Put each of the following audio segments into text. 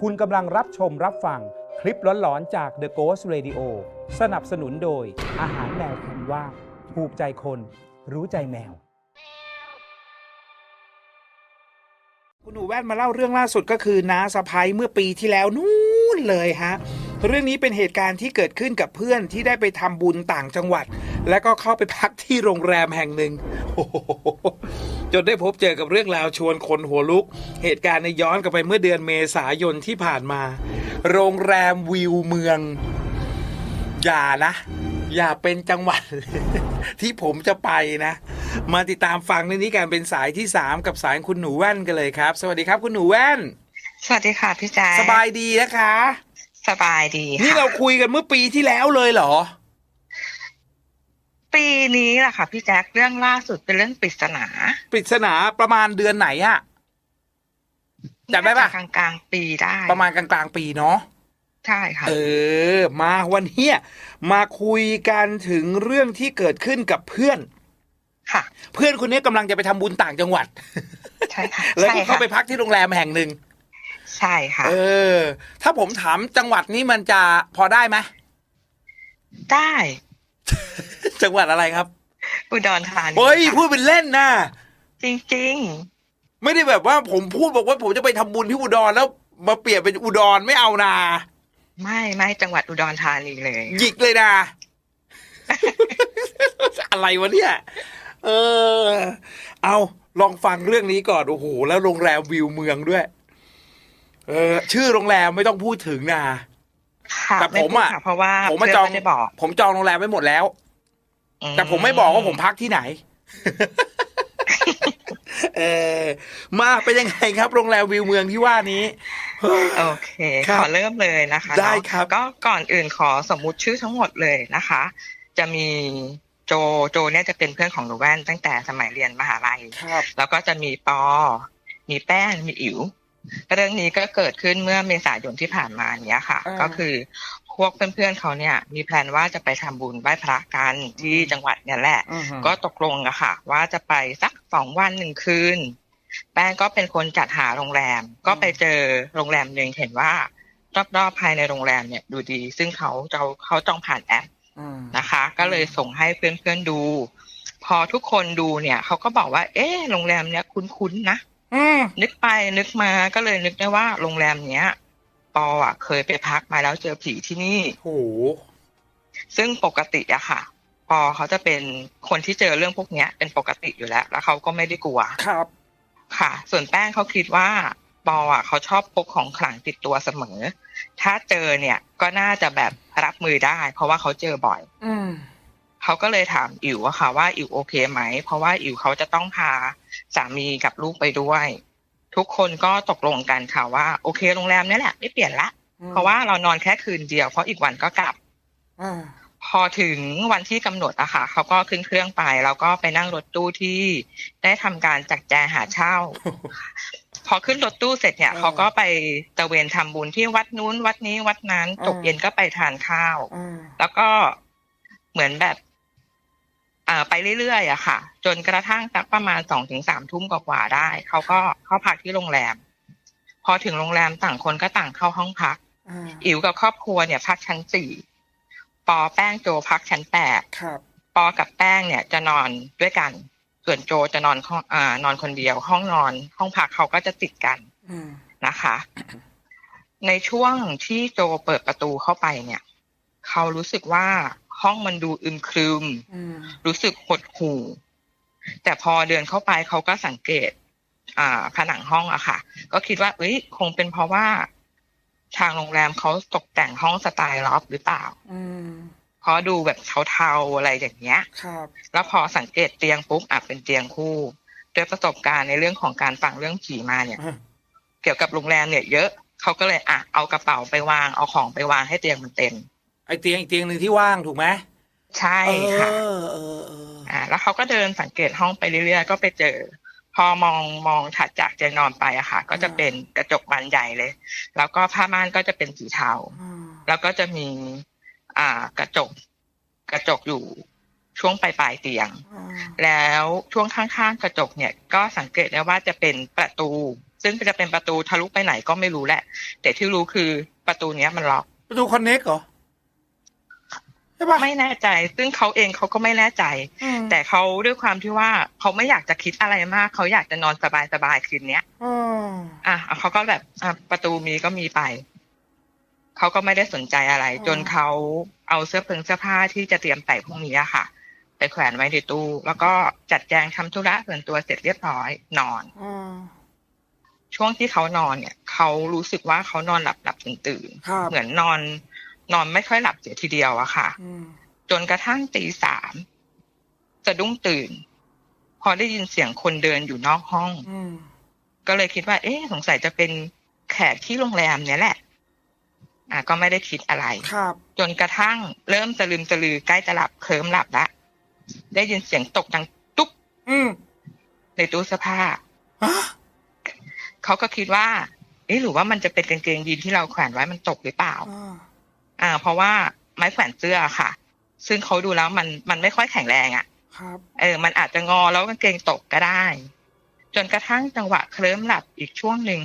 คุณกำลังรับชมรับฟังคลิปหลอนๆจาก The Ghost Radio สนับสนุนโดย อาหารแมวคุณว่าถูกใจคน รู้ใจแมว คุณหนูแว่นมาเล่าเรื่องล่าสุดก็คือน้าสะพ้ยเมื่อปีที่แล้วนู่นเลยฮะ เรื่องนี้เป็นเหตุการณ์ที่เกิดขึ้นกับเพื่อนที่ได้ไปทำบุญต่างจังหวัด แล้วก็เข้าไปพักที่โรงแรมแห่งหนึ่งโอ้โห จนได้พบเจอกับเรื่องราวชวนคนหัวลุก เหตุการณ์ในยย้อนกลับไปเมื่อเดือนเมษายนที่ผ่านมา โรงแรมวิวเมือง อย่านะ อย่าเป็นจังหวัด ที่ผมจะไปนะ มาติดตามฟังในนี้กันเป็นสายที่ 3 กับสายคุณหนูแว่นกันเลยครับ สวัสดีครับคุณหนูแว่น สวัสดีค่ะพี่แจ๊คสบายดีนะคะ สบายดีนี่ค่ะเราคุยกันเมื่อปีที่แล้วเลยเหรอ ปีนี้แหละค่ะพี่แจ๊คเรื่องล่าสุดเป็นเรื่องปริศนา ปริศนาประมาณเดือนไหนอะจำได้ปะน่าจกลางกลางๆปีได้ ประมาณกลางๆปีเนาะใช่ค่ะ เออ มาวันเนี้ยมาคุยกันถึงเรื่องที่เกิดขึ้นกับเพื่อน ค่ะ เพื่อนคนนี้กำลังจะไปทำบุญต่างจังหวัด ใช่ค่ะแล้วก็ใช่เข้าค่ะไปพักที่โรงแรมแห่งหนึ่งใช่ค่ะ เออ ถ้าผมถามจังหวัดนี้มันจะพอได้ไหมได้ จังหวัดอะไรครับอุดรธานีเฮ้ยค่ะพูดเป็นเล่นนะจริงไม่ได้แบบว่าผมพูดบอกว่าผมจะไปทำบุญที่อุดรแล้วมาเปลี่ยนเป็นอุดรไม่เอานาๆไม่ไม่จังหวัดอุดรธานีเลยหยิกเลยนะอะไรวะเนี่ยเออ เอาลองฟังเรื่องนี้ก่อนโอ้โหแล้วโรงแรมวิวเมืองด้วย เออ ชื่อโรงแรมไม่ต้องพูดถึงนะค่ะแต่ผมอะไพูดค่เพราะว่าผมมาเพื่อนจองไม่ได้บอกผมจองโรงแรมไว้หมดแล้ว แต่ผมไม่บอกว่าผมพักที่ไหน เออมาเป็นยังไงครับ โรงแรมวิวเมืองที่ว่านี้ โอเคครับขอเริ่มเลยนะคะได้เนาะครับก็ก่อนอื่นขอสมมุติชื่อทั้งหมดเลยนะคะ จะมีโจโจเนี่ยจะเป็นเพื่อนของหนูแว่นตั้งแต่สมัยเรียนมหาลัยครับแล้วก็จะมีปอ มีแป้งมีอิ๋ว เรื่องนี้ก็เกิดขึ้นเมื่อเมษายนที่ผ่านมาเนี้ยค่ะอ่าก็คือพวกเพื่อนๆเขาเนี่ย มีแพลนว่าจะไปทำบุญไหว้พระกันที่จังหวัดเนี่ยแหละ ก็ตกลงอะค่ะ ว่าจะไปสักสองวันหนึ่งคืน แป้งก็เป็นคนจัดหาโรงแรม ก็ไปเจอโรงแรมหนึ่งเห็นว่ารอบๆภายในโรงแรมเนี่ยดูดี ซึ่งเขาจะเขาจองผ่านแอปอืมนะคะ ก็เลยส่งให้เพื่อนๆดู พอทุกคนดูเนี่ยเขาก็บอกว่า เอ๊ะโรงแรมเนี้ยคุ้นๆนะอืม นึกไปนึกมาก็เลยนึกได้ว่าโรงแรมเนี้ย ปออะ เคยไปพักมาแล้วเจอผีที่นี่โหซึ่งปกติอะค่ะ ปอเขาจะเป็นคนที่เจอเรื่องพวกเนี้ย เป็นปกติอยู่แล้ว แล้วเขาก็ไม่ได้กลัวครับ ค่ะ ส่วนแป้งเขาคิดว่า ปออะเขาชอบพกของขลังติดตัวเสมอ ถ้าเจอเนี่ยก็น่าจะแบบรับมือได้ เพราะว่าเขาเจอบ่อย อืม เขาก็เลยถามอิ๋วอะค่ะว่าอิ๋วโอเคไหม เพราะว่าอิ๋วเขาจะต้องพาสามีกับลูกไปด้วย ทุกคนก็ตกลงกันค่ะว่าโอเคโรงแรมเนี้แหละ ไม่เปลี่ยนละ เพราะว่าเรานอนแค่คืนเดียวเพราะอีกวันก็กลับอ่าพอถึงวันที่กำหนดอะค่ะเขาก็ขึ้นเครื่องไป แล้วก็ไปนั่งรถตู้ที่ได้ทำการจัดแจงหาเช่า พอขึ้นรถตู้เสร็จเนี่ยอ่าเขาก็ไปตระเวนทำบุญที่วัดนู้น วัดนี้วัดนั้นอ่าตกเย็นก็ไปทานข้าวอ่าแล้วก็เหมือนแบบอ่า ไปเรื่อยๆอะค่ะ จนกระทั่งสักประมาณสองถึงสามทุ่มกว่าๆได้ เขาก็เข้าพักที่โรงแรม พอถึงโรงแรมต่างคนก็ต่างเข้าห้องพักอ่าอิ๋วกับครอบครัวเนี่ย พักชั้นสี่ปอแป้งโจพักชั้นแปดครับปอกับแป้งเนี่ยจะนอนด้วยกัน ส่วนโจจะนอนห้องอ่านอนคนเดียว ห้องนอน ห้องพักเขาก็จะติดกันอืมนะคะ ในช่วงที่โจเปิดประตูเข้าไปเนี่ย เขารู้สึกว่า ห้องมันดูอึมครึมอืมรู้สึกหดหู่ แต่พอเดินเข้าไปเขาก็สังเกต อ่า ผนังห้องอะค่ะ ก็คิดว่า เอ้ย คงเป็นเพราะว่า ทางโรงแรมเขาตกแต่งห้องสไตล์ล็อบหรือเปล่าอืมเพราะดูแบบเทาๆอะไรอย่างเงี้ย ครับ แล้วพอสังเกตเตียงปุ๊บอะเป็นเตียงคู่ด้วยประสบการณ์ในเรื่องของการฟังเรื่องผีมาเนี่ยอ่าเกี่ยวกับโรงแรมเนี่ยเยอะเขาก็เลยอะเอากระเป๋าไปวางเอาของไปวางให้เตียงมันเต็ม ไอเตียงอีกเตียงหนึ่งที่ว่างถูกไหมใช่ค่ะเออเออเอออ่า แล้วเขาก็เดินสังเกตห้องไปเรื่อยๆก็ไปเจอ พอมองมองถัดจากเตียงนอนไปอะค่ะ ก็จะเป็นกระจกบานใหญ่เลย แล้วก็ผ้าม่านก็จะเป็นสีเทาอืมแล้วก็จะมี อ่ากระจก กระจกอยู่ช่วงปลายปลายๆเตียงอืมแล้วช่วงข้างๆกระจกเนี่ย ก็สังเกตได้ว่าจะเป็นประตู ซึ่งจะเป็นประตูทะลุไปไหนก็ไม่รู้แหละ แต่ที่รู้คือประตูเนี้ยมันล็อก ประตูคอนเน็กเหรอใช่ปะไม่แน่ใจ ซึ่งเขาเองเขาก็ไม่แน่ใจอืมแต่เขาด้วยความที่ว่าเขาไม่อยากจะคิดอะไรมาก เขาอยากจะนอนสบายๆคืนเนี้ยอืมอะเขาก็แบบอะประตูมีก็มีไป เขาก็ไม่ได้สนใจอะไร จนเขาเอาเสื้อผึงเสื้อผ้าที่จะเตรียมใส่พรุ่งนี้อะค่ะ ไปแขวนไว้ในตู้ แล้วก็จัดแจงทำธุระส่วนตัวเสร็จเรียบร้อยนอนอืมช่วงที่เขานอนเนี่ย เขารู้สึกว่าเขานอนหลับหลับตื่นตื่นๆครับเหมือนนอน นอนไม่ค่อยหลับเสียทีเดียวอะค่ะอืมจนกระทั่งตีสามสะดุ้งตื่น พอได้ยินเสียงคนเดินอยู่นอกห้องอืมก็เลยคิดว่า เอ๊ะสงสัยจะเป็นแขกที่โรงแรมเนี่ยแหละ อะ ก็ไม่ได้คิดอะไรครับจนกระทั่งเริ่มสลืมสลือใกล้จะหลับเคลิ้มหลับละได้ยินเสียงตกดังตุ๊บอืมในตู้เสื้อผ้าฮะเขาก็คิดว่า เอ๊ะหรือว่ามันจะเป็นกางเกงยีนที่เราแขวนไว้มันตกหรือเปล่า อ่าอ่า เพราะว่าไม้แขวนเสื้อค่ะ ซึ่งเขาดูแล้วมันมันไม่ค่อยแข็งแรงอะ่ะ ครับ เออ มันอาจจะงอแล้วกางเกงตกก็ได้ จนกระทั่งจังหวะเคลิ้มหลับอีกช่วงหนึ่ง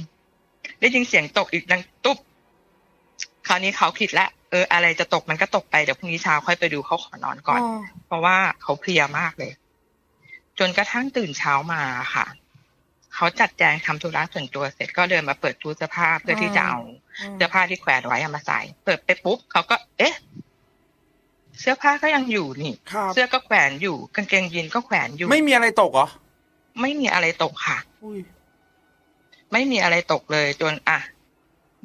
ได้ยินเสียงตกอีกดังตุ๊บคราวนี้เขาคิดแล้วเอออะไรจะตกมันก็ตกไปเดี๋ยวพรุ่งนี้เช้าค่อยไปดูเขาขอนอนก่อน เพราะว่าเขาเพลียมากเลย จนกระทั่งตื่นเช้ามาค่ะ เขาจัดแจงทำธุระส่วนตัวเสร็จก็เดินมาเปิดตู้เสื้อผ้าเพื่อที่จะเอา เสื้อผ้าที่แขวนไว้เอามาใส่ เปิดไปปุ๊บเขาก็ เอ๊ะ เสื้อผ้าก็ยังอยู่นี่ครับเสื้อก็แขวนอยู่ กางเกงยีนก็แขวนอยู่ ไม่มีอะไรตกเหรอ ไม่มีอะไรตกค่ะอุ้ยไม่มีอะไรตกเลยจนอะ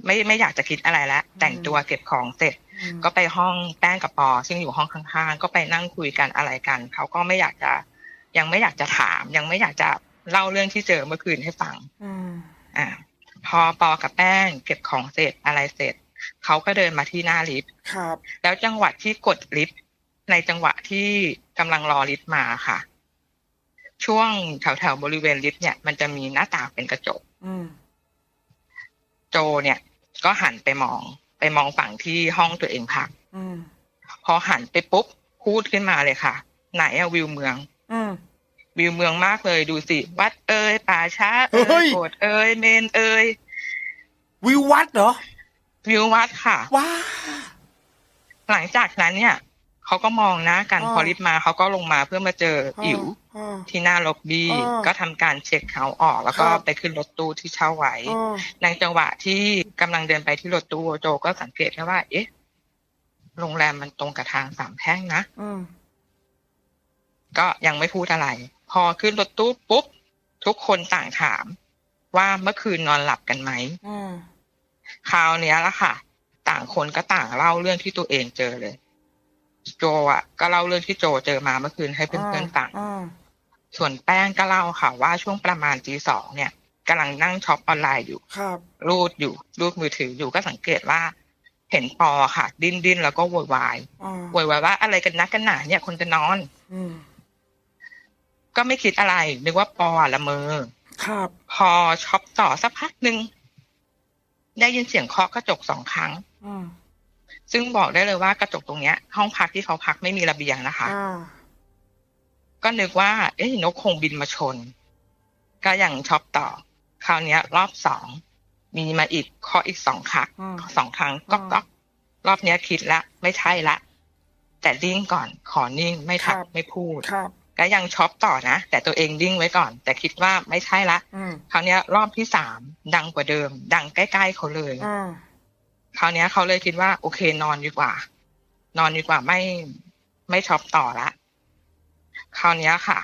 ไม่ไม่อยากจะคิดอะไรแล้วอืมแต่งตัวเก็บของเสร็จอืมก็ไปห้องแป้งกับปอ ซึ่งอยู่ห้องข้างๆก็ไปนั่งคุยกันอะไรกันเขาก็ไม่อยากจะ ยังไม่อยากจะถาม ยังไม่อยากจะเล่าเรื่องที่เจอเมื่อคืนให้ฟังอืมอ่า พอปอกับแป้งเก็บของเสร็จอะไรเสร็จเขาก็เดินมาที่หน้าลิฟต์ครับ แล้วจังหวะที่กดลิฟต์ในจังหวะที่กำลังรอลิฟต์มาค่ะ ช่วงแถวๆบริเวณลิฟต์เนี่ยมันจะมีหน้าต่างเป็นกระจกอืมโจเนี่ย ก็หันไปมอง ไปมองฝั่งที่ห้องตัวเองพักอืมพอหันไปปุ๊บพูดขึ้นมาเลยค่ะ ไหนอะวิวเมือง อืม วิวเมืองมากเลยดูสิวัดเอ่ยป่าช้าเฮ้เอ่ยยโบสถ์เอ่ยเมนเอ่ยวิววัดเหรอวิววัดค่ะว้าหลังจากนั้นเนี่ยเขาก็มองหน้ากันอ๋อพอลิฟต์มาเขาก็ลงมาเพื่อมาเจออิ๋วอ่าที่หน้าล็อบบี้อ๋อก็ทำการเช็คเขาออก แล้วก็ครับไปขึ้นรถตู้ที่เช่าไว้อ่าในจังหวะที่กำลังเดินไปที่รถตู้โจก็สังเกตแค่ว่า เอ๊ะโรงแรมมันตรงกับทางสามแพร่งนะอืมก็ยังไม่พูดอะไร พอขึ้นรถตู้ปุ๊บ ทุกคนต่างถาม ว่าเมื่อคืนนอนหลับกันไหมอืมคราวเนี้ยละค่ะ ต่างคนก็ต่างเล่าเรื่องที่ตัวเองเจอเลย โจอะ ก็เล่าเรื่องที่โจเจอมาเมื่อคืนให้เพื่อนๆฟังอ่าส่วนแป้งก็เล่าค่ะว่าช่วงประมาณตีสองเนี่ยกำลังนั่งช็อปออนไลน์อยู่ ครับ รูดอยู่ รูดมือถืออยู่ก็สังเกตว่า เห็นปอค่ะ ดิ้นดิ้นแล้วก็โวยวายอ่าโวยวายว่าอะไรกันนักกันหนาเนี่ยคนจะนอน อืม ก็ไม่คิดอะไร นึกว่าปออะละเมอครับ พอช็อปต่อสักพักหนึ่งได้ยินเสียงเคาะกระจกสองครั้งอืมซึ่งบอกได้เลยว่ากระจกตรงเนี้ย ห้องพักที่เขาพักไม่มีระเบียงนะคะอ่าก็นึกว่า เอ๊ะนกคงบินมาชน ก็ยังช็อปต่อ คราวเนี้ยรอบสองมีมาอีกเคาะอีกสองครั้งอืมสองครั้งก็อืมก็รอบเนี้ยคิดละ ไม่ใช่ละ แต่ดิ้งก่อนขอนิ่งไม่ทักครับไม่พูดครับ ก็ยังช็อปต่อนะ แต่ตัวเองดิ้งไว้ก่อน แต่คิดว่าไม่ใช่ละอืมคราวเนี้ยรอบที่สามดังกว่าเดิม ดังใกล้ๆเขาเลยอ่าคราวเนี้ยเขาเลยคิดว่า โอเคนอนดีกว่า นอนดีกว่าไม่ไม่ช็อปต่อละคราวเนี้ยค่ะ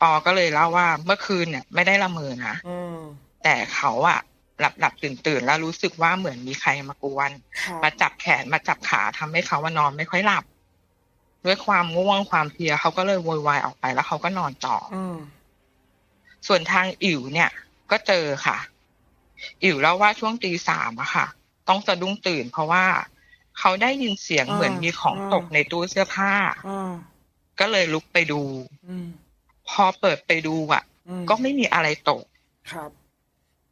ปอก็เลยเล่าว่าเมื่อคืนเนี่ย ไม่ได้ละเมอนะอืมแต่เขาอะหลับหลับตื่นตื่นๆแล้วรู้สึกว่าเหมือนมีใครมากวนครับมาจับแขนมาจับขาทำให้เขาว่านอนไม่ค่อยหลับ ด้วยความง่วงความเพลียเขาก็เลยโวยวายออกไปแล้วเขาก็นอนต่ออืมส่วนทางอิ๋วเนี่ย ก็เจอค่ะ อิ๋วเล่าว่าช่วงตีสามอะค่ะ ต้องสะดุ้งตื่นเพราะว่าเขาได้ยินเสียงอ่าเหมือนมีของอ่าตกในตู้เสื้อผ้าอ่าก็เลยลุกไปดูอืมพอเปิดไปดูอะอืมก็ไม่มีอะไรตกครับ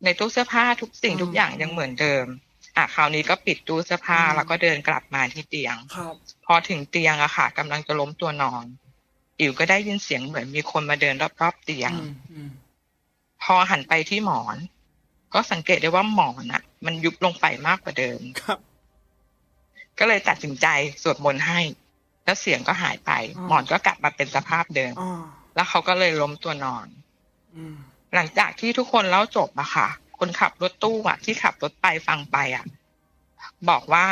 ในตู้เสื้อผ้าทุกสิ่งอืมทุกอย่างยังเหมือนเดิม อะคราวนี้ก็ปิดตู้เสื้อผ้าอืมแล้วก็เดินกลับมาที่เตียงครับพอถึงเตียงอะค่ะกำลังจะล้มตัวนอนอิ๋วก็ได้ยินเสียงเหมือนมีคนมาเดินรอบๆเตียงอืมอืมพอหันไปที่หมอน ก็สังเกตได้ว่าหมอนอะมันยุบลงไปมากกว่าเดิมครับ ก็เลยตัดสินใจสวดมนต์ให้ แล้วเสียงก็หายไปอ๋อหมอนก็กลับมาเป็นสภาพเดิมอ๋อแล้วเขาก็เลยล้มตัวนอนอืมหลังจากที่ทุกคนเล่าจบอะค่ะ คนขับรถตู้อะที่ขับรถไปฟังไปอะบอกว่า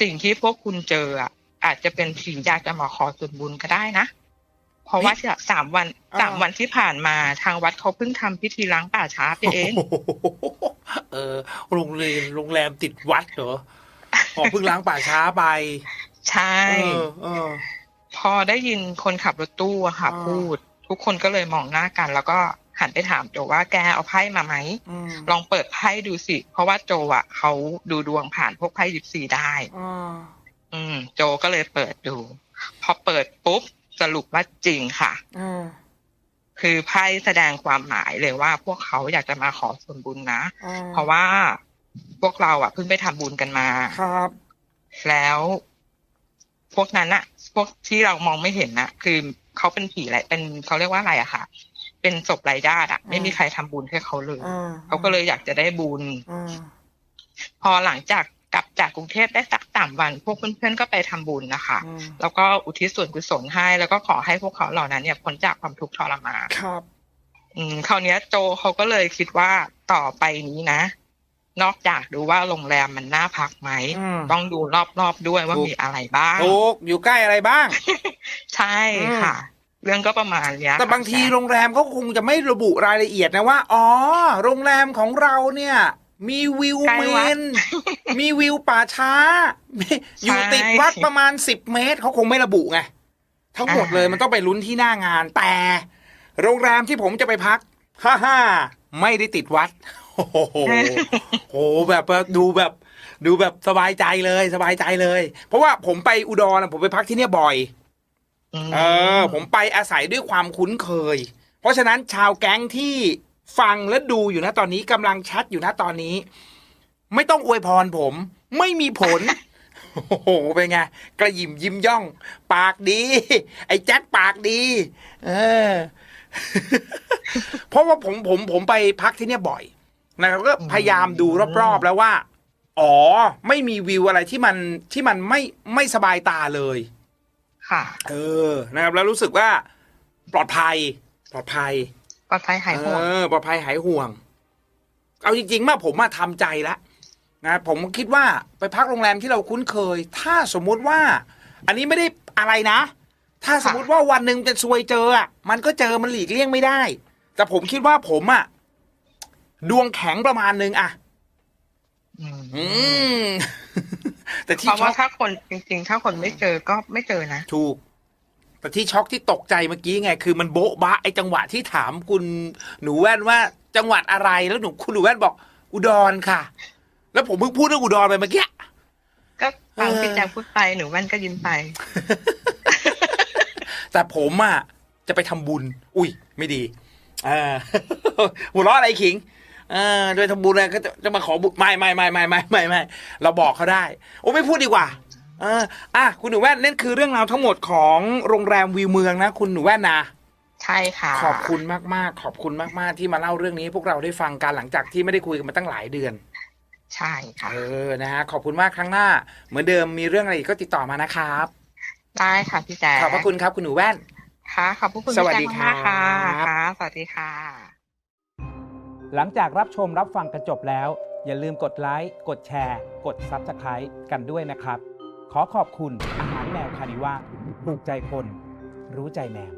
สิ่งที่พวกคุณเจออะอาจจะเป็นผีอยากจะมาขอส่วนบุญก็ได้นะ เพราะว่าจากสามวันสามวันที่ผ่านมาทางวัดเขาเพิ่งทำพิธีล้างป่าช้าไปเองเออโรงเรียนโรงแรมติดวัดเหรอขอเพิ่งล้างป่าช้าไป ใช่เออเออพอได้ยินคนขับรถตู้อะค่ะอ่าพูด ทุกคนก็เลยมองหน้ากัน แล้วก็ หันไปถามโจว่าแกเอาไพ่มาไหมอืมลองเปิดไพ่ดูสิ เพราะว่าโจอะเขาดูดวงผ่านพวกไพ่ยิปซีได้อ่าอืม โจก็เลยเปิดดู พอเปิดปุ๊บสรุปว่าจริงค่ะอ่าคือไพ่แสดงความหมายเลยว่า พวกเขาอยากจะมาขอส่วนบุญนะอ่เพราะว่าพวกเราอะเพิ่งไปทำบุญกันมาครับ แล้วพวกนั้นอะพวกที่เรามองไม่เห็นนะคือเขาเป็นผีอะไรเป็นเขาเรียกว่าอะไรอะค่ะ เป็นศพไร้ญาติอะไม่มีใครทำบุญให้เขาเลยอ่าเขาก็เลยอยากจะได้บุญอ่าพอหลังจากกลับจากกรุงเทพได้สักสามวัน พวกเพื่อนๆก็ไปทำบุญนะคะอืมแล้วก็อุทิศส่วนกุศลให้ แล้วก็ขอให้พวกเขาเหล่านั้นเนี่ยพ้นจากความทุกข์ทรมานครับ อืมคราวเนี้ยโจเขาก็เลยคิดว่าต่อไปนี้นะ นอกจากดูว่าโรงแรมมันน่าพักไหมอืมต้องดูรอบๆด้วยว่าถูกมีอะไรบ้างถูกอยู่ใกล้อะไรบ้าง ใช่ค่ะ เรื่องก็ประมาณเนี้ยแต่บางทีค่ะโรงแรมเขาคงจะไม่ระบุรายละเอียดนะว่า อ๋อ โรงแรมของเราเนี่ย มีวิวใกล้เมวัดนมีวิวป่าช้า อยู่ติดวัดประมาณสิบเมตรเขาคงไม่ระบุไงทั้งหมดเลยมันต้องไปลุ้นที่หน้างานแต่ โรงแรมที่ผมจะไปพักฮ่าฮ่าไม่ได้ติดวัด โอ้โหโหแบบว่าดูแบบดูแบบสบายใจเลยสบายใจเลย เพราะว่าผมไปอุดรนะผมไปพักที่เนี่ยบ่อยม เออ ผมไปอาศัยด้วยความคุ้นเคย เพราะฉะนั้นชาวแก๊งที่ฟังและดูอยู่นะตอนนี้กำลังแชทอยู่นะตอนนี้ ไม่ต้องอวยพรผม ไม่มีผล โอ้โหเป็นไงกระยิมยิ้มย่อง ปากดี ไอ้แจ็คปากดี เออ เพราะว่าผมผมผมไปพักที่เนี่ยบ่อยนะครับก็พยายามดูรอบๆแล้วว่า อ๋อ ไม่มีวิวอะไรที่มันที่มันไม่ไม่สบายตาเลย ค่ะ เออนะครับแล้วรู้สึกว่าปลอดภัย ปลอดภัย ปลอดภัยหายห่วงเออปลอดภัยหายห่วง เอาจริงๆมาผมมาทำใจแล้วนะผมคิดว่าไปพักโรงแรมที่เราคุ้นเคย ถ้าสมมุติว่า อันนี้ไม่ได้อะไรนะ ถ้าสมมุติว่าวันหนึ่งจะซวยเจออะมันก็เจอมันหลีกเลี่ยงไม่ได้ แต่ผมคิดว่าผมอะดวงแข็งประมาณนึงอะ อืมอืม แต่ที่เพราะช็ว่าอกถ้าคนจริง ๆ ถ้าคนไม่เจอก็ไม่เจอนะ ถูก แต่ที่ช็อกที่ตกใจเมื่อกี้ไง คือมันโบ๊ะบะไอ้จังหวะที่ถามคุณหนูแว่นว่าจังหวัดอะไรแล้วหนูคุณหนูแว่นบอก อุดรค่ะ แล้วผมเพิ่งพูดเรื่องอุดรไปเมื่อกี้ ก็ฟังเออ พี่แจงพูดไปหนูแว่นก็ยิ้มไปแต่ผมอะจะไปทำบุญ อุ้ย ไม่ดีเออ หัวเราะอะไรขิง เออโดยทำบุญอะไรก็จะจะมาขอบุญไม่ไม่ไม่ไม่ไม่ไม่ไม่เราบอกเขาได้ โอ้ไม่พูดดีกว่าเอออะคุณหนูแว่นนั่นคือเรื่องราวทั้งหมดของโรงแรมวิวเมืองนะ คุณหนูแว่นนะใช่ค่ะ ขอบคุณมากๆ ขอบคุณมากๆ ที่มาเล่าเรื่องนี้ให้พวกเราได้ฟังกันหลังจากที่ไม่ได้คุยกันมาตั้งหลายเดือน ใช่ค่ะ เออนะฮะขอบคุณมากครั้งหน้า เหมือนเดิมมีเรื่องอะไรอีกก็ติดต่อมานะครับ ได้ค่ะพี่แจงขอบพระคุณครับคุณหนูแว่นค่ะขอบพระคุณสวัสดีพี่แจงมากๆค่ะครับค่ะ สวัสดีค่ะ หลังจากรับชมรับฟังกันจบแล้ว อย่าลืมกดไลค์ กดแชร์ กด Subscribe กันด้วยนะครับ ขอขอบคุณอาหารแมวคานิว่าถูกใจคน รู้ใจแมว